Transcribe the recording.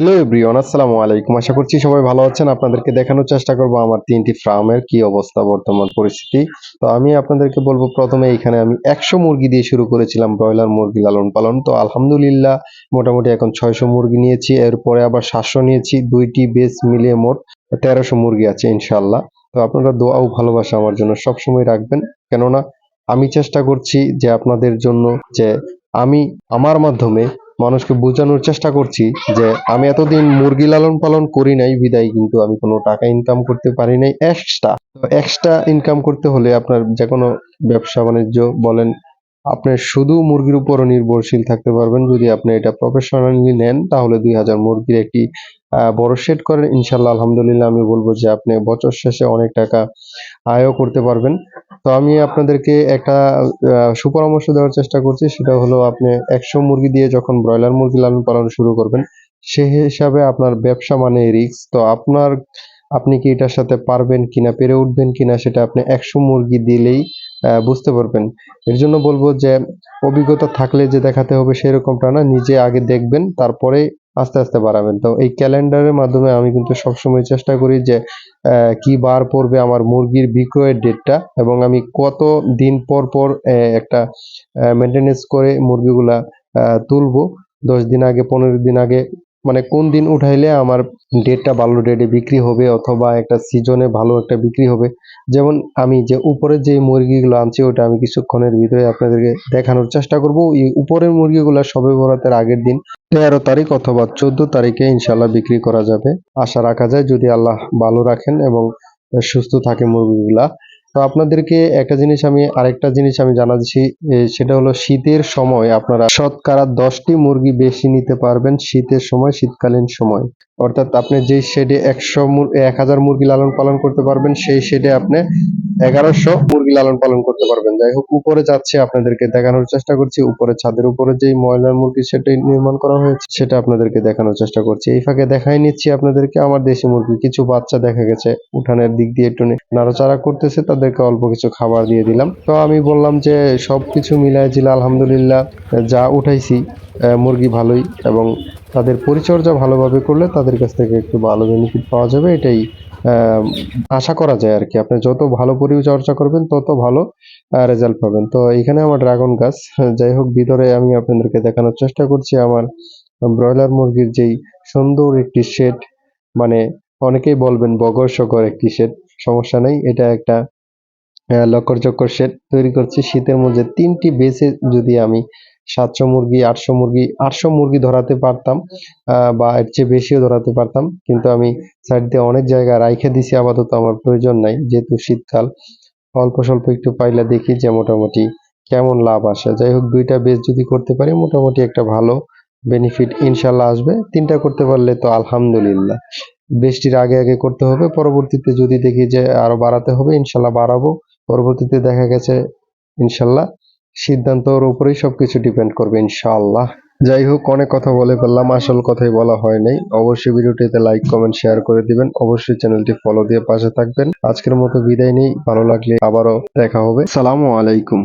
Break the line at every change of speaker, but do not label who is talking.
Hello everyone আসসালামু আলাইকুম আশা করছি সবাই ভালো আছেন। আপনাদেরকে দেখানোর চেষ্টা করব আমার তিনটি ফার্মের কি অবস্থা, বর্তমান পরিস্থিতি। তো আমি আপনাদেরকে বলব, প্রথমে এখানে আমি একশো মুরগি দিয়ে শুরু করেছিলাম ব্রয়লার মুরগি লালন পালন। তো আলহামদুলিল্লাহ, মোটামুটি এখন ছয়শো মুরগি নিয়েছি। এরপরে আবার সাতশো নিয়েছি, দুইটি বেস মিলিয়ে মোট তেরোশো মুরগি আছে ইনশাল্লাহ তো আপনারা দোয়াও ভালোবাসা আমার জন্য সবসময় রাখবেন। কেননা, আমি চেষ্টা করছি যে আপনাদের জন্য যে আমি, আমার মাধ্যমে মানুষকে বোঝানোর চেষ্টা করছি যে আমি এতদিন মুরগি লালন পালন করি নাই, বিদায় কিন্তু আমি কোনো টাকা ইনকাম করতে পারি নাই এক্সট্রা তো এক্সট্রা ইনকাম করতে হলে আপনার যে কোনো ব্যবসা বাণিজ্য বলেন, আপনি শুধু মুরগির উপরও নির্ভরশীল থাকতে পারবেন। যদি আপনি এটা প্রফেশনালি নেন, তাহলে দুই হাজার মুরগির একটি বড় সেট করেন। ইনশাল্লাহ, আলহামদুলিল্লাহ, আমি বলব যে আপনি বছর শেষে অনেক টাকা আয়ও করতে পারবেন। তো আমি আপনাদেরকে একটা সুপরামর্শ দেওয়ার চেষ্টা করছি। সেটা হলো আপনি একশো মুরগি দিয়ে যখন ব্রয়লার মুরগি লালন পালন শুরু করবেন, সে হিসাবে আপনার ব্যবসা মানে রিস্ক। তো আপনার, আপনি কি এটার সাথে পারবেন কিনা, পেরে উঠবেন কিনা, সেটা আপনি একশো মুরগি দিলেই বুঝতে পারবেন। এর জন্য বলব যে, অভিজ্ঞতা থাকলে যে দেখাতে হবে সেরকমটা না, নিজে আগে দেখবেন, তারপরে আস্তে আস্তে বাড়াবেন। তো এই ক্যালেন্ডারের মাধ্যমে আমি কিন্তু সবসময় চেষ্টা করি যে কি বার পড়বে আমার মুরগির বিক্রয়ের ডেটটা এবং আমি কত দিন পর পর একটা মেনটেনেন্স করে মুরগিগুলা তুলবো। দশ দিন আগে, পনেরো দিন আগে মানে কোন দিন উঠাইলে আমার ডেটটা ভালো ডেটে বিক্রি হবে অথবা একটা সিজনে ভালো একটা বিক্রি হবে? যেমন আমি যে উপরে যে মুরগিগুলো আনছি, ওটা আমি কিছুক্ষণের ভিতরে আপনাদেরকে দেখানোর চেষ্টা করব। এই উপরের মুরগিগুলো সবে বরাতের আগের দিন তেরো তারিখ অথবা চোদ্দ তারিখে ইনশাল্লাহ বিক্রি করা যাবে। আশা রাখা যায় যদি আল্লাহ ভালো রাখেন এবং সুস্থ থাকে মুরগিগুলা। তো আপনাদেরকে একটা জিনিস আমি, আরেকটা জিনিস আমি জানাচ্ছি সেটা হলো শীতের সময় আপনারা শতকরা দশটি মুরগি বেশি নিতে পারবেন শীতের সময়, শীতকালীন সময়। অর্থাৎ আপনি যে শেডে একশো এক হাজার মুরগি লালন পালন করতে পারবেন, সেই শেডে আপনি এগারোশো মুরগি লালন পালন করতে পারবেন। যাই হোক, উপরে যাচ্ছে, আপনাদেরকে দেখানোর চেষ্টা করছি। উপরে ছাদের উপরে যেই ময়লার মুরগি সেটাই নির্মাণ করা হয়েছে, সেটা আপনাদেরকে দেখানোর চেষ্টা করছি। এই ফাঁকে দেখাই নিচ্ছি আপনাদেরকে আমার দেশি মুরগি। কিছু বাচ্চা দেখা গেছে উঠানের দিক দিয়ে একটু নাড়াচাড়া করতেছে, তাদেরকে অল্প কিছু খাবার দিয়ে দিলাম। তো আমি বললাম যে, সবকিছু মিলাই ছিল আলহামদুলিল্লাহ, যা উঠাইছি মুরগি ভালোই এবং তাদের পরিচর্যা ভালোভাবে করলে তাদের কাছ থেকে একটু ভালো বেনিফিট পাওয়া যাবে এটাই আশা করা যায় আর কি। আপনি যত ভালো পরিচর্যা করবেন তত ভালো রেজাল্ট পাবেন। তো এখানে আমার ড্রাগন গাছ যাই হোক ভিতরে আমি আপনাদেরকে দেখানোর চেষ্টা করছি। আমার ব্রয়লার মুরগির যেই সুন্দর একটি শেড মানে অনেকেই বলবেন বগর সকর একটি শেড সমস্যা নেই। এটা একটা আহ, চক্কর শেড তৈরি করছি। শীতের মধ্যে তিনটি বেসে যদি আমি সাতশো মুরগি, আটশো মুরগি আটশো মুরগি ধরাতে পারতাম বা এর চেয়ে বেশিও ধরাতে পারতাম। কিন্তু আমি সাইড দিয়ে অনেক জায়গা রাইখে দিছি, আপাতত আমার প্রয়োজন নাই, যেহেতু শীতকাল। অল্প স্বল্প একটু পাইলে দেখি যে মোটামুটি কেমন লাভ আসে। যাই হোক, দুইটা বেস যদি করতে পারি, মোটামুটি একটা ভালো বেনিফিট ইনশাল্লাহ আসবে। তিনটা করতে পারলে তো আলহামদুলিল্লাহ। বৃষ্টির আগে আগে করতে হবে, পরবর্তীতে যদি দেখি যে আরও বাড়াতে হবে, ইনশাল্লাহ বাড়াবো। পরবর্তীতে দেখা গেছে, ইনশাল্লাহ সিদ্ধান্তর উপরেই সবকিছু ডিপেন্ড করবে, ইনশাআল্লাহ। যাই হোক, অনেক কথা বলে ফেললাম, আসল কথাই বলা হয় নাই। অবশ্যই ভিডিওটিতে লাইক কমেন্ট শেয়ার করে দিবেন। অবশ্যই চ্যানেলটি ফলো দিয়ে পাশে থাকবেন। আজকের মতো বিদায় নেই, ভালো লাগলে আবারও দেখা হবে। সালামু আলাইকুম।